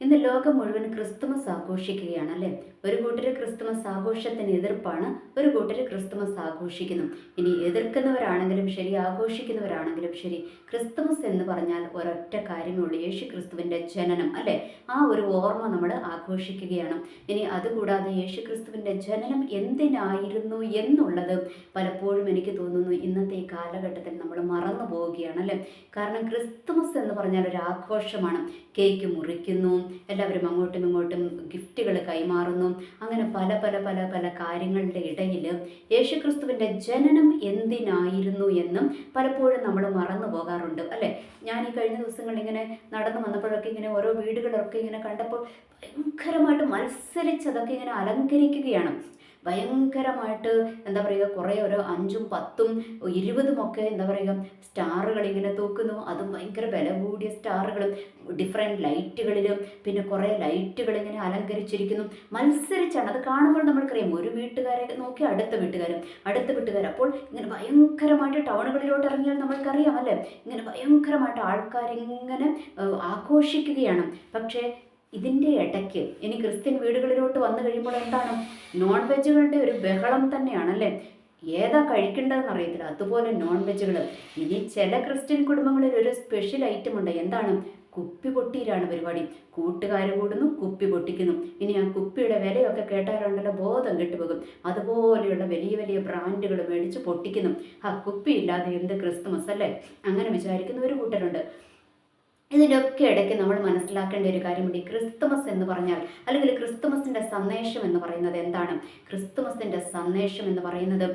ഇന്ന് ലോകം മുഴുവൻ ക്രിസ്തുമസ് ആഘോഷിക്കുകയാണ് അല്ലേ? ഒരു കൂട്ടർ ക്രിസ്തുമസ് ആഘോഷത്തിന് എതിർപ്പാണ് ഒരു കൂട്ടർ ക്രിസ്തുമസ് ആഘോഷിക്കുന്നു. ഇനി എതിർക്കുന്നവരാണെങ്കിലും ശരി ആഘോഷിക്കുന്നവരാണെങ്കിലും ശരി ക്രിസ്തുമസ് എന്ന് പറഞ്ഞാൽ ഒരൊറ്റ കാര്യമേ ഉള്ളൂ യേശു ക്രിസ്തുവിന്റെ ജനനം അല്ലേ? ആ ഒരു ഓർമ്മ നമ്മൾ ആഘോഷിക്കുകയാണ്. ഇനി അതുകൂടാതെ യേശു ക്രിസ്തുവിന്റെ ജനനം എന്തിനായിരുന്നു എന്നുള്ളത് പലപ്പോഴും എനിക്ക് തോന്നുന്നു ഇന്നത്തെ ഈ കാലഘട്ടത്തിൽ നമ്മൾ മറന്നു പോവുകയാണ് അല്ലേ? കാരണം ക്രിസ്തുമസ് എന്ന് പറഞ്ഞാൽ ഒരു ആഘോഷമാണ്. കേക്ക് മുറിക്കുന്നു എല്ലാവരും അങ്ങോട്ടും ഇങ്ങോട്ടും ഗിഫ്റ്റുകൾ കൈമാറുന്നു. അങ്ങനെ പല പല പല പല കാര്യങ്ങളുടെ ഇടയിൽ യേശുക്രിസ്തുവിന്റെ ജനനം എന്തിനായിരുന്നു എന്നും പലപ്പോഴും നമ്മൾ മറന്നു പോകാറുണ്ട് അല്ലേ? ഞാൻ ഈ കഴിഞ്ഞ ദിവസങ്ങളിൽ ഇങ്ങനെ നടന്നു വന്നപ്പോഴൊക്കെ ഇങ്ങനെ ഓരോ വീടുകളൊക്കെ ഇങ്ങനെ കണ്ടപ്പോൾ ഭയങ്കരമായിട്ട് മത്സരിച്ചതൊക്കെ ഇങ്ങനെ അലങ്കരിക്കുകയാണ്. ഭയങ്കരമായിട്ട് എന്താ പറയുക കുറേ ഒരു അഞ്ചും പത്തും ഇരുപതും ഒക്കെ എന്താ പറയുക സ്റ്റാറുകൾ ഇങ്ങനെ തൂക്കുന്നു. അതും ഭയങ്കര വില കൂടിയ സ്റ്റാറുകളും ഡിഫറെന്റ് ലൈറ്റുകളിലും പിന്നെ കുറേ ലൈറ്റുകൾ ഇങ്ങനെ അലങ്കരിച്ചിരിക്കുന്നു. മത്സരിച്ചാണ്. അത് കാണുമ്പോൾ നമ്മൾക്കറിയാം ഒരു വീട്ടുകാരെ നോക്കി അടുത്ത വീട്ടുകാരും അടുത്ത വീട്ടുകാർ അപ്പോൾ ഇങ്ങനെ ഭയങ്കരമായിട്ട് ടൗണുകളിലോട്ട് ഇറങ്ങിയാൽ നമ്മൾക്കറിയാം അല്ലേ? ഇങ്ങനെ ഭയങ്കരമായിട്ട് ആൾക്കാരിങ്ങനെ ആഘോഷിക്കുകയാണ്. പക്ഷേ ഇതിന്റെ ഇടയ്ക്ക് ഇനി ക്രിസ്ത്യൻ വീടുകളിലോട്ട് വന്നു കഴിയുമ്പോൾ എന്താണ്? നോൺ വെജുകളുടെ ഒരു ബഹളം തന്നെയാണല്ലേ ഏതാ കഴിക്കേണ്ടതെന്ന് അറിയത്തില്ല. അതുപോലെ നോൺ വെജുകൾ ഇനി ചില ക്രിസ്ത്യൻ കുടുംബങ്ങളിൽ ഒരു സ്പെഷ്യൽ ഐറ്റം ഉണ്ട്. എന്താണ്? കുപ്പി പൊട്ടിയിലാണ് പരിപാടി. കൂട്ടുകാർ കൂടുന്നു കുപ്പി പൊട്ടിക്കുന്നു. ഇനി ആ കുപ്പിയുടെ വിലയൊക്കെ കേട്ടാലുണ്ടല്ലോ ബോധം കെട്ടുപോകും. അതുപോലെയുള്ള വലിയ വലിയ ബ്രാൻഡുകൾ മേടിച്ച് പൊട്ടിക്കുന്നു. ആ കുപ്പി ഇല്ലാതെ എന്ത് ക്രിസ്തുമസ് അല്ലേ? അങ്ങനെ വിചാരിക്കുന്ന ഒരു കൂട്ടരുണ്ട്. ഇതിന്റെയൊക്കെ ഇടയ്ക്ക് നമ്മൾ മനസ്സിലാക്കേണ്ട ഒരു കാര്യമുണ്ട്. ഈ ക്രിസ്തുമസ് എന്ന് പറഞ്ഞാൽ അല്ലെങ്കിൽ ക്രിസ്തുമസിന്റെ സന്ദേശം എന്ന് പറയുന്നത് എന്താണ്? ക്രിസ്തുമസിന്റെ സന്ദേശം എന്ന് പറയുന്നത്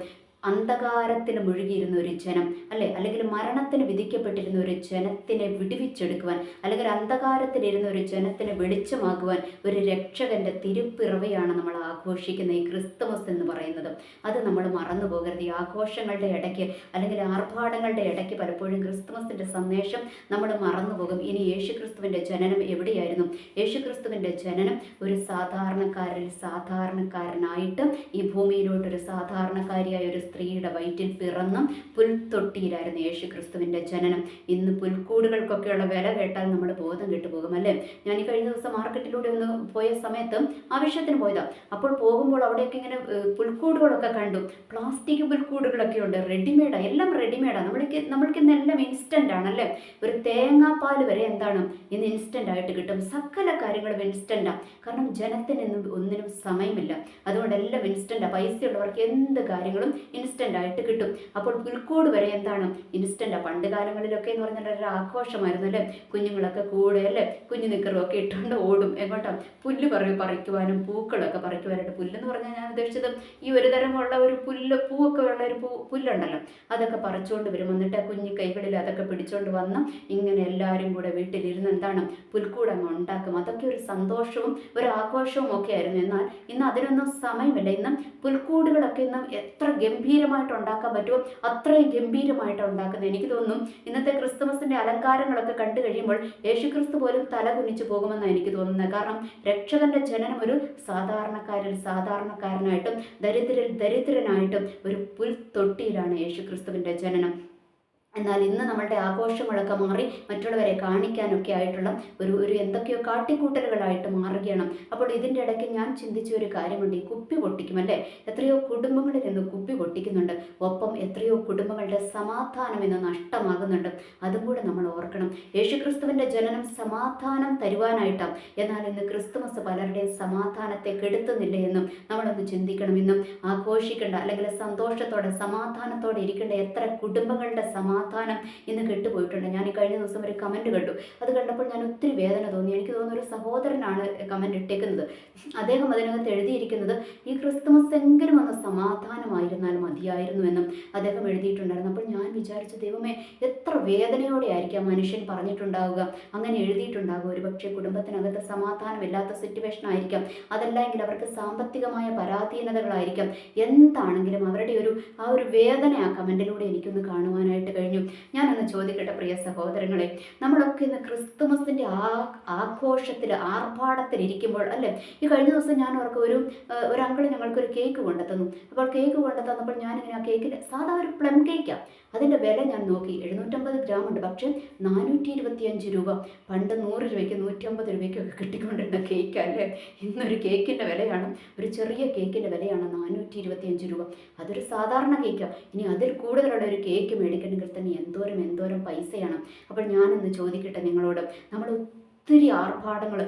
അന്ധകാരത്തിൽ മുഴുകിയിരുന്ന ഒരു ജനം അല്ലെ? അല്ലെങ്കിൽ മരണത്തിന് വിധിക്കപ്പെട്ടിരുന്ന ഒരു ജനത്തിനെ വിടുവിച്ചെടുക്കുവാൻ അല്ലെങ്കിൽ അന്ധകാരത്തിലിരുന്ന ഒരു ജനത്തിനെ വെളിച്ചമാകുവാൻ ഒരു രക്ഷകന്റെ തിരുപ്പിറവയാണ് നമ്മൾ ആഘോഷിക്കുന്ന ഈ ക്രിസ്തുമസ് എന്ന് പറയുന്നത്. അത് നമ്മൾ മറന്നു പോകരുത്. ഈ ആഘോഷങ്ങളുടെ ഇടയ്ക്ക് അല്ലെങ്കിൽ ആർഭാടങ്ങളുടെ ഇടയ്ക്ക് പലപ്പോഴും ക്രിസ്തുമസിന്റെ സന്ദേശം നമ്മൾ മറന്നു പോകും. ഇനി യേശു ക്രിസ്തുവിന്റെ ജനനം എവിടെയായിരുന്നു? യേശു ക്രിസ്തുവിന്റെ ജനനം ഒരു സാധാരണക്കാരൻ സാധാരണക്കാരനായിട്ട് ഈ ഭൂമിയിലോട്ടൊരു സാധാരണക്കാരിയായ ഒരു സ്ത്രീയുടെ വയറ്റിൽ പിറന്നും പുൽത്തൊട്ടിയിലായിരുന്നു യേശു ക്രിസ്തുവിന്റെ ജനനം. ഇന്ന് പുൽക്കൂടുകൾക്കൊക്കെയുള്ള വില കേട്ടാൽ നമ്മൾ ബോധം കെട്ടുപോകും അല്ലേ? ഞാൻ ഈ കഴിഞ്ഞ ദിവസം മാർക്കറ്റിലൂടെ ഒന്ന് പോയ സമയത്ത് ആവശ്യത്തിന് പോയതാ. അപ്പോൾ പോകുമ്പോൾ അവിടെയൊക്കെ ഇങ്ങനെ പുൽക്കൂടുകളൊക്കെ കണ്ടു. പ്ലാസ്റ്റിക് പുൽക്കൂടുകളൊക്കെ ഉണ്ട്. റെഡിമെയ്ഡാണ് എല്ലാം റെഡിമെയ്ഡാണ് നമ്മൾക്ക് നമ്മൾക്ക് ഇന്ന് എല്ലാം ഇൻസ്റ്റന്റ് ആണല്ലേ ഒരു തേങ്ങാപ്പാൽ വരെ എന്താണ് ഇന്ന് ഇൻസ്റ്റന്റ് ആയിട്ട് കിട്ടും. സകല കാര്യങ്ങളും ഇൻസ്റ്റന്റാണ് കാരണം ജനത്തിന് ഒന്നിനും സമയമില്ല. അതുകൊണ്ട് എല്ലാം ഇൻസ്റ്റന്റാണ് പൈസയുള്ളവർക്ക് എന്ത് കാര്യങ്ങളും ഇൻസ്റ്റന്റ് ആയിട്ട് കിട്ടും. അപ്പോൾ പുൽക്കൂട് വരെ എന്താണ്? ഇൻസ്റ്റന്റാണ് പണ്ട് കാലങ്ങളിലൊക്കെ എന്ന് പറഞ്ഞാൽ ഒരു ആഘോഷമായിരുന്നു അല്ലേ? കുഞ്ഞുങ്ങളൊക്കെ കൂടെ അല്ലേ? കുഞ്ഞു നിക്കറും ഒക്കെ ഇട്ടുകൊണ്ട് ഓടും. എങ്ങോട്ടാ? പുല്ല് പറയും പറിക്കുവാനും പൂക്കളൊക്കെ പറിക്കുവാനായിട്ട് പുല്ലെന്ന് പറഞ്ഞാൽ ഞാൻ ഉദ്ദേശിച്ചത് ഈ ഒരു തരമുള്ള ഒരു പുല്ല് പൂവൊക്കെ ഉള്ള ഒരു പൂ പുല്ലുണ്ടല്ലോ. അതൊക്കെ പറിച്ചുകൊണ്ട് വരും. എന്നിട്ട് കുഞ്ഞു കൈകളിൽ അതൊക്കെ പിടിച്ചുകൊണ്ട് വന്ന് ഇങ്ങനെ എല്ലാവരും കൂടെ വീട്ടിലിരുന്ന് എന്താണ്? പുൽക്കൂട് അങ്ങ് ഉണ്ടാക്കും. അതൊക്കെ ഒരു സന്തോഷവും ഒരു ആഘോഷവും ഒക്കെ ആയിരുന്നു. എന്നാൽ ഇന്ന് അതിനൊന്നും സമയമില്ല. ഇന്ന് പുൽക്കൂടുകളൊക്കെ ഇന്ന് എത്ര ഗംഭീരമായിട്ട് ഉണ്ടാക്കാൻ പറ്റുമോ? അത്രയും ഗംഭീരമായിട്ട് ഉണ്ടാക്കുന്നത്. എനിക്ക് തോന്നുന്നു ഇന്നത്തെ ക്രിസ്തുമസിന്റെ അലങ്കാരങ്ങളൊക്കെ കണ്ടു കഴിയുമ്പോൾ യേശുക്രിസ്തു പോലും തല കുനിച്ചു പോകുമെന്നാണ് എനിക്ക് തോന്നുന്നത്. കാരണം രക്ഷകന്റെ ജനനം ഒരു സാധാരണക്കാരിൽ സാധാരണക്കാരനായിട്ടും ദരിദ്രരിൽ ദരിദ്രനായിട്ടും ഒരു പുൽത്തൊട്ടിയിലാണ് യേശുക്രിസ്തുവിന്റെ ജനനം. എന്നാൽ ഇന്ന് നമ്മളുടെ ആഘോഷങ്ങളൊക്കെ മാറി മറ്റുള്ളവരെ കാണിക്കാനൊക്കെ ആയിട്ടുള്ള ഒരു ഒരു എന്തൊക്കെയോ കാട്ടിക്കൂട്ടലുകളായിട്ട് മാറുകയാണ്. അപ്പോൾ ഇതിന്റെ ഇടയ്ക്ക് ഞാൻ ചിന്തിച്ച ഒരു കാര്യമുണ്ട്. ഈ കുപ്പി പൊട്ടിക്കും അല്ലേ? എത്രയോ കുടുംബങ്ങളിൽ നിന്ന് കുപ്പി പൊട്ടിക്കുന്നുണ്ട്. ഒപ്പം എത്രയോ കുടുംബങ്ങളുടെ സമാധാനം ഇന്ന് നഷ്ടമാകുന്നുണ്ട്. അതും കൂടെ നമ്മൾ ഓർക്കണം. യേശുക്രിസ്തുവിന്റെ ജനനം സമാധാനം തരുവാനായിട്ടാണ്. എന്നാൽ ഇന്ന് ക്രിസ്തുമസ് പലരുടെയും സമാധാനത്തെ കെടുത്തുന്നില്ല എന്നും നമ്മളൊന്ന് ചിന്തിക്കണം. ഇന്നും ആഘോഷിക്കേണ്ട അല്ലെങ്കിൽ സന്തോഷത്തോടെ സമാധാനത്തോടെ ഇരിക്കേണ്ട എത്ര കുടുംബങ്ങളുടെ സമാധാനം ഇന്ന് കെട്ടുപോയിട്ടുണ്ട്. ഞാൻ ഈ കഴിഞ്ഞ ദിവസം ഒരു കമന്റ് കണ്ടു. അത് കണ്ടപ്പോൾ ഞാൻ ഒത്തിരി വേദന തോന്നി. എനിക്ക് തോന്നുന്ന ഒരു സഹോദരനാണ് കമന്റ് ഇട്ടേക്കുന്നത്. അദ്ദേഹം അതിനകത്ത് എഴുതിയിരിക്കുന്നത് ഈ ക്രിസ്തുമസ് എങ്കിലും ഒന്ന് സമാധാനമായിരുന്നാൽ മതിയായിരുന്നു എന്നും അദ്ദേഹം എഴുതിയിട്ടുണ്ടായിരുന്നു. അപ്പോൾ ഞാൻ വിചാരിച്ചു ദൈവമേ എത്ര വേദനയോടെ ആയിരിക്കാം മനുഷ്യൻ പറഞ്ഞിട്ടുണ്ടാവുക? അങ്ങനെ എഴുതിയിട്ടുണ്ടാകുക ഒരു പക്ഷേ കുടുംബത്തിനകത്ത് സമാധാനമില്ലാത്ത സിറ്റുവേഷൻ ആയിരിക്കാം. അതല്ല എങ്കിൽ അവർക്ക് സാമ്പത്തികമായ പരാധീനതകളായിരിക്കാം. എന്താണെങ്കിലും അവരുടെ ഒരു ആ ഒരു വേദന ആ കമന്റിലൂടെ എനിക്കൊന്ന് കാണുവാനായിട്ട് കഴിഞ്ഞു. കഴിഞ്ഞു. ഞാനൊന്ന് ചോദിക്കട്ടെ പ്രിയ സഹോദരങ്ങളെ നമ്മളൊക്കെ ഇന്ന് ക്രിസ്തുമസിന്റെ ആ ആഘോഷത്തിൽ ആർഭാടത്തിലിരിക്കുമ്പോൾ അല്ലേ? ഈ കഴിഞ്ഞ ദിവസം ഞാൻ അവർക്ക് ഒരു ഒരു ഞങ്ങൾക്ക് ഒരു കേക്ക് കൊണ്ടെത്തുന്നു അപ്പോൾ കേക്ക് കൊണ്ടുത്തന്നപ്പോൾ ഞാനിങ്ങനെ ആ കേക്കിൽ സാധാ ഒരു പ്ലം കേക്കാണ് അതിന്റെ വില ഞാൻ നോക്കി. എഴുന്നൂറ്റമ്പത് ഗ്രാം ഉണ്ട്. പക്ഷേ നാനൂറ്റി ഇരുപത്തിയഞ്ച് രൂപ. പണ്ട് നൂറ് രൂപയ്ക്ക് നൂറ്റമ്പത് രൂപയ്ക്കൊക്കെ കിട്ടിക്കൊണ്ടിരുന്ന കേക്ക് അല്ലേ? ഇന്നൊരു കേക്കിന്റെ വിലയാണ് ഒരു ചെറിയ കേക്കിന്റെ വിലയാണ് നാനൂറ്റി ഇരുപത്തിയഞ്ച് രൂപ. അതൊരു സാധാരണ കേക്കാണ് ഇനി അതിൽ കൂടുതലുള്ള ഒരു കേക്ക് മേടിക്കണമെങ്കിൽ തന്നെ എന്തോരം എന്തോരം പൈസയാണ് അപ്പോൾ ഞാനൊന്ന് ചോദിക്കട്ടെ നിങ്ങളോട്. നമ്മൾ ഒത്തിരി ആർഭാടങ്ങൾ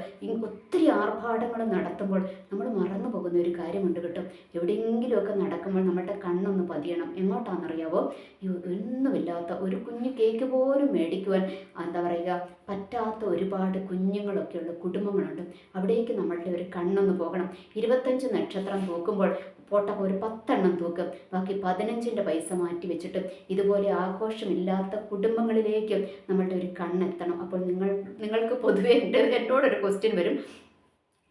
ഒത്തിരി ആർഭാടങ്ങൾ നടത്തുമ്പോൾ നമ്മൾ മറന്നു പോകുന്ന ഒരു കാര്യമുണ്ട് കേട്ടോ. എവിടെയെങ്കിലുമൊക്കെ നടക്കുമ്പോൾ നമ്മുടെ കണ്ണൊന്ന് പതിയണം. എങ്ങോട്ടാണെന്നറിയാവോ? ഒന്നുമില്ലാത്ത ഒരു കുഞ്ഞു കേക്ക് പോലും മേടിക്കുവാൻ എന്താ പറയുക പറ്റാത്ത ഒരുപാട് കുഞ്ഞുങ്ങളൊക്കെയുള്ള കുടുംബങ്ങളുണ്ട്. അവിടേക്ക് നമ്മളുടെ ഒരു കണ്ണൊന്ന് പോകണം. ഇരുപത്തഞ്ച് നക്ഷത്രം തൂക്കുമ്പോൾ പോട്ട ഒരു പത്തെണ്ണം തൂക്കും. ബാക്കി പതിനഞ്ചിന്റെ പൈസ മാറ്റി വെച്ചിട്ട് ഇതുപോലെ ആഘോഷമില്ലാത്ത കുടുംബങ്ങളിലേക്കും നമ്മളുടെ ഒരു കണ്ണെത്തണം. അപ്പോൾ നിങ്ങൾ നിങ്ങൾക്ക് പൊതുവേ എന്റെ എന്നോടൊരു ക്വസ്റ്റ്യൻ വരും.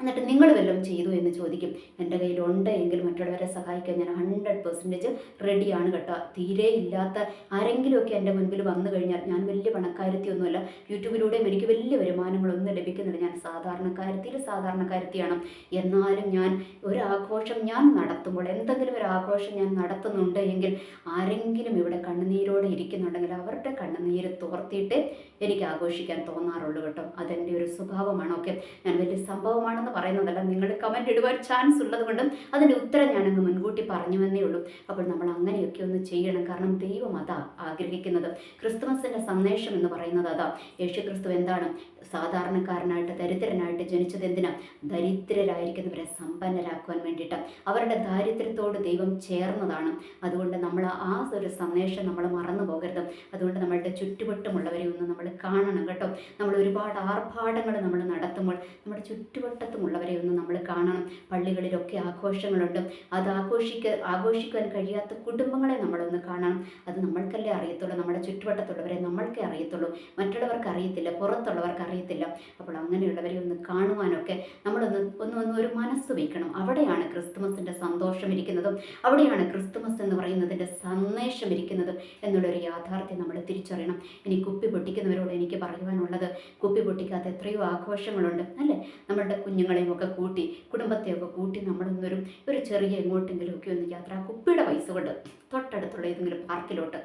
എന്നിട്ട് നിങ്ങൾ വല്ലതും ചെയ്തു എന്ന് ചോദിക്കും. എന്റെ കയ്യിലുണ്ട് എങ്കിൽ മറ്റുള്ളവരെ സഹായിക്കാൻ ഞാൻ ഹൺഡ്രഡ് പെർസെന്റേജ് റെഡിയാണ് കേട്ടോ. തീരെ ഇല്ലാത്ത ആരെങ്കിലുമൊക്കെ എന്റെ മുൻപിൽ വന്നു കഴിഞ്ഞാൽ ഞാൻ വലിയ പണക്കാരത്തിയൊന്നുമല്ല. യൂട്യൂബിലൂടെയും എനിക്ക് വലിയ വരുമാനങ്ങളൊന്നും ലഭിക്കുന്നില്ല. ഞാൻ സാധാരണക്കാരത്തിയിൽ സാധാരണക്കാരത്തിയാണ്. എന്നാലും ഞാൻ ഒരു ആഘോഷം ഞാൻ നടത്തുമ്പോൾ എന്തെങ്കിലും ഒരു ആഘോഷം ഞാൻ നടത്തുന്നുണ്ട് എങ്കിൽ ആരെങ്കിലും ഇവിടെ കണ്ണുനീരോടെ ഇരിക്കുന്നുണ്ടെങ്കിൽ അവരുടെ കണ്ണുനീര് തോർത്തിയിട്ട് എനിക്ക് ആഘോഷിക്കാൻ തോന്നാറുള്ളൂ കേട്ടോ. അതെന്റെ ഒരു സ്വഭാവമാണ് ഓക്കെ? ഞാൻ വലിയ സംഭവമാണെന്ന് എന്ന് പറയുന്നതല്ല നിങ്ങൾ കമന്റ് ഇടുവാൻ ചാൻസ് ഉള്ളത് കൊണ്ടും അതിന്റെ ഉത്തരം ഞാനങ്ങ് മുൻകൂട്ടി പറഞ്ഞുവെന്നേ ഉള്ളൂ. അപ്പോൾ നമ്മൾ അങ്ങനെയൊക്കെ ഒന്ന് ചെയ്യണം. കാരണം ദൈവം അതാ ആഗ്രഹിക്കുന്നത്. ക്രിസ്തുമസിന്റെ സന്ദേശം എന്ന് പറയുന്നത് അതാ. യേശു ക്രിസ്തു എന്താണ്? സാധാരണക്കാരനായിട്ട് ദരിദ്രനായിട്ട് ജനിച്ചത് എന്തിനാ? ദരിദ്രരായിരിക്കുന്നവരെ സമ്പന്നരാക്കുവാൻ വേണ്ടിയിട്ട്. അവരുടെ ദാരിദ്ര്യത്തോട് ദൈവം ചേർന്നതാണ്. അതുകൊണ്ട് നമ്മൾ ആ ഒരു സന്ദേശം നമ്മൾ മറന്നു പോകരുത്. അതുകൊണ്ട് നമ്മളുടെ ചുറ്റുവട്ടമുള്ളവരെ ഒന്ന് നമ്മൾ കാണണം കേട്ടോ. നമ്മൾ ഒരുപാട് ആർഭാടങ്ങൾ നമ്മൾ നടത്തുമ്പോൾ നമ്മുടെ ചുറ്റുവട്ടത്ത് ഉള്ളവരെ ഒന്ന് നമ്മൾ കാണണം. പള്ളികളിലൊക്കെ ആഘോഷങ്ങളുണ്ട്. അത് ആഘോഷിക്ക ആഘോഷിക്കാൻ കഴിയാത്ത കുടുംബങ്ങളെ നമ്മളൊന്ന് കാണണം. അത് നമ്മൾക്കല്ലേ അറിയത്തുള്ളൂ. നമ്മുടെ ചുറ്റുവട്ടത്തുള്ളവരെ നമ്മൾക്കേ അറിയത്തുള്ളൂ. മറ്റുള്ളവർക്ക് അറിയത്തില്ല. പുറത്തുള്ളവർക്ക് അറിയത്തില്ല. അപ്പോൾ അങ്ങനെയുള്ളവരെ ഒന്ന് കാണുവാനൊക്കെ നമ്മളൊന്ന് ഒന്ന് ഒന്ന് ഒരു മനസ്സ് വയ്ക്കണം അവിടെയാണ് ക്രിസ്തുമസിന്റെ സന്തോഷം ഇരിക്കുന്നതും. അവിടെയാണ് ക്രിസ്തുമസ് എന്ന് പറയുന്നതിന്റെ സന്ദേശം ഇരിക്കുന്നതും എന്നുള്ളൊരു യാഥാർത്ഥ്യം നമ്മൾ തിരിച്ചറിയണം. ഇനി കുപ്പി പൊട്ടിക്കുന്നവരോട് എനിക്ക് പറയുവാനുള്ളത് കുപ്പി പൊട്ടിക്കാത്ത എത്രയോ ആഘോഷങ്ങളുണ്ട്. അല്ലേ? നമ്മളുടെ കുഞ്ഞുങ്ങൾ കുഞ്ഞുങ്ങളെയും ഒക്കെ കൂട്ടി കുടുംബത്തെയൊക്കെ കൂട്ടി നമ്മളൊന്നൊരു ഒരു ചെറിയ എങ്ങോട്ടെങ്കിലും ഒക്കെ ഒന്ന് യാത്ര കുപ്പിയുടെ പൈസ കൊണ്ട് തൊട്ടടുത്തുള്ള ഏതെങ്കിലും പാർക്കിലോട്ട്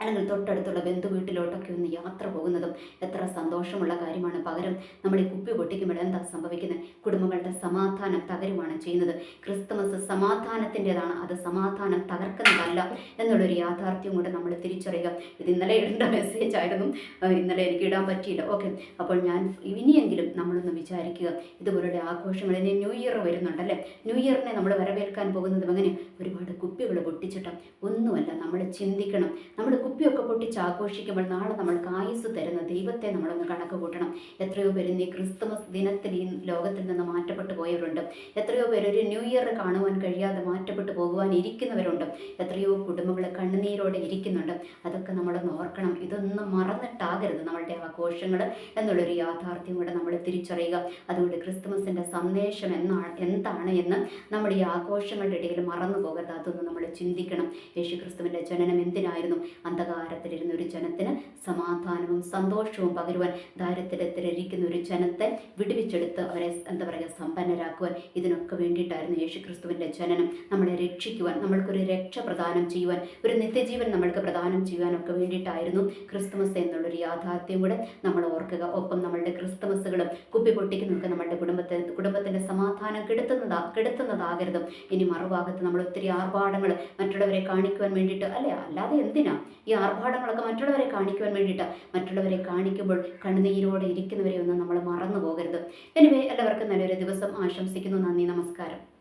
അല്ലെങ്കിൽ തൊട്ടടുത്തുള്ള ബന്ധു വീട്ടിലോട്ടൊക്കെ ഒന്ന് യാത്ര പോകുന്നതും എത്ര സന്തോഷമുള്ള കാര്യമാണ്. പകരം നമ്മൾ ഈ കുപ്പി പൊട്ടിക്കുമ്പോൾ എന്താ സംഭവിക്കുന്നത്? കുടുംബങ്ങളുടെ സമാധാനം തകരുമാണ് ചെയ്യുന്നത്. ക്രിസ്തുമസ് സമാധാനത്തിന്റെതാണ്. അത് സമാധാനം തകർക്കുന്നതല്ല എന്നുള്ളൊരു യാഥാർത്ഥ്യം കൂടെ നമ്മൾ തിരിച്ചറിയുക. ഇത് ഇന്നലെ ഇടേണ്ട മെസ്സേജ് ആയിരുന്നു. ഇന്നലെ എനിക്ക് ഇടാൻ പറ്റിയില്ല. ഓക്കെ അപ്പോൾ ഞാൻ ഇനിയെങ്കിലും നമ്മളൊന്ന് വിചാരിക്കുക. ഇതുപോലുള്ള ആഘോഷങ്ങൾ ഇനി ന്യൂ ഇയർ വരുന്നുണ്ടല്ലേ ന്യൂ ഇയറിനെ നമ്മൾ വരവേൽക്കാൻ പോകുന്നതും എങ്ങനെ ഒരുപാട് കുപ്പികൾ പൊട്ടിച്ചിട്ടാണ് ഒന്നുമല്ല. നമ്മൾ ചിന്തിക്കണം. നമ്മൾ കുപ്പിയൊക്കെ പൊട്ടിച്ച് ആഘോഷിക്കുമ്പോൾ നാളെ നമ്മൾക്ക് ആയുസ് തരുന്ന ദൈവത്തെ നമ്മളൊന്ന് കണക്ക് കൂട്ടണം. എത്രയോ പേര് ഈ ക്രിസ്തുമസ് ദിനത്തിൽ ഈ ലോകത്തിൽ നിന്ന് മാറ്റപ്പെട്ടു പോയവരുണ്ട്. എത്രയോ പേര് ഒരു ന്യൂ ഇയർ കാണുവാൻ കഴിയാതെ മാറ്റപ്പെട്ടു പോകുവാൻ ഇരിക്കുന്നവരുണ്ട്. എത്രയോ കുടുംബങ്ങൾ കണ്ണുനീരോടെ ഇരിക്കുന്നുണ്ട്. അതൊക്കെ നമ്മളൊന്ന് ഓർക്കണം. ഇതൊന്നും മറന്നിട്ടാകരുത് നമ്മളുടെ ആഘോഷങ്ങൾ എന്നുള്ളൊരു യാഥാർത്ഥ്യം കൂടെ നമ്മൾ തിരിച്ചറിയുക. അതുകൊണ്ട് ക്രിസ്തുമസിന്റെ സന്ദേശം എന്നാണ് എന്താണ് എന്ന് നമ്മൾ ഈ ആഘോഷങ്ങളുടെ ഇടയിൽ മറന്നു പോകരുത് അതൊന്ന് നമ്മൾ ചിന്തിക്കണം. യേശു ക്രിസ്തുവിന്റെ ജനനം എന്തിനായിരുന്നു? അന്ധകാരത്തിലിരുന്ന ഒരു ജനത്തിന് സമാധാനവും സന്തോഷവും പകരുവാൻ ദാരിദ്ര്യത്തിലിരിക്കുന്ന ഒരു ജനത്തെ വിടുവിച്ചെടുത്ത് അവരെ എന്താ പറയുക സമ്പന്നരാക്കുവാൻ ഇതിനൊക്കെ വേണ്ടിയിട്ടായിരുന്നു യേശു ക്രിസ്തുവിന്റെ ജനനം. നമ്മളെ രക്ഷിക്കുവാൻ നമ്മൾക്കൊരു രക്ഷ പ്രദാനം ചെയ്യുവാൻ ഒരു നിത്യജീവൻ നമ്മൾക്ക് പ്രദാനം ചെയ്യുവാനൊക്കെ വേണ്ടിയിട്ടായിരുന്നു ക്രിസ്തുമസ് എന്നുള്ളൊരു യാഥാർത്ഥ്യം കൂടെ നമ്മൾ ഓർക്കുക. ഒപ്പം നമ്മളുടെ ക്രിസ്തുമസുകളും കുപ്പി പൊട്ടിക്കുന്നതൊക്കെ നമ്മളുടെ കുടുംബത്തെ കുടുംബത്തിന്റെ സമാധാനം കെടുത്തുന്നതാ കെടുത്തുന്നതാകരുതും. ഇനി മറുഭാഗത്ത് നമ്മൾ ഒത്തിരി ആർഭാടങ്ങൾ മറ്റുള്ളവരെ കാണിക്കുവാൻ വേണ്ടിയിട്ട് അല്ലേ? അല്ലാതെ എന്തിനാ? ഈ ആർഭാടങ്ങളൊക്കെ മറ്റുള്ളവരെ കാണിക്കുവാൻ വേണ്ടിയിട്ട് മറ്റുള്ളവരെ കാണിക്കുമ്പോൾ കണ്ണുനീരോടെ ഇരിക്കുന്നവരെ ഒന്നും നമ്മൾ മറന്നു പോകരുത് എനിവേ എല്ലാവർക്കും നല്ലൊരു ദിവസം. ആശംസിക്കുന്നു. നന്ദി. നമസ്കാരം.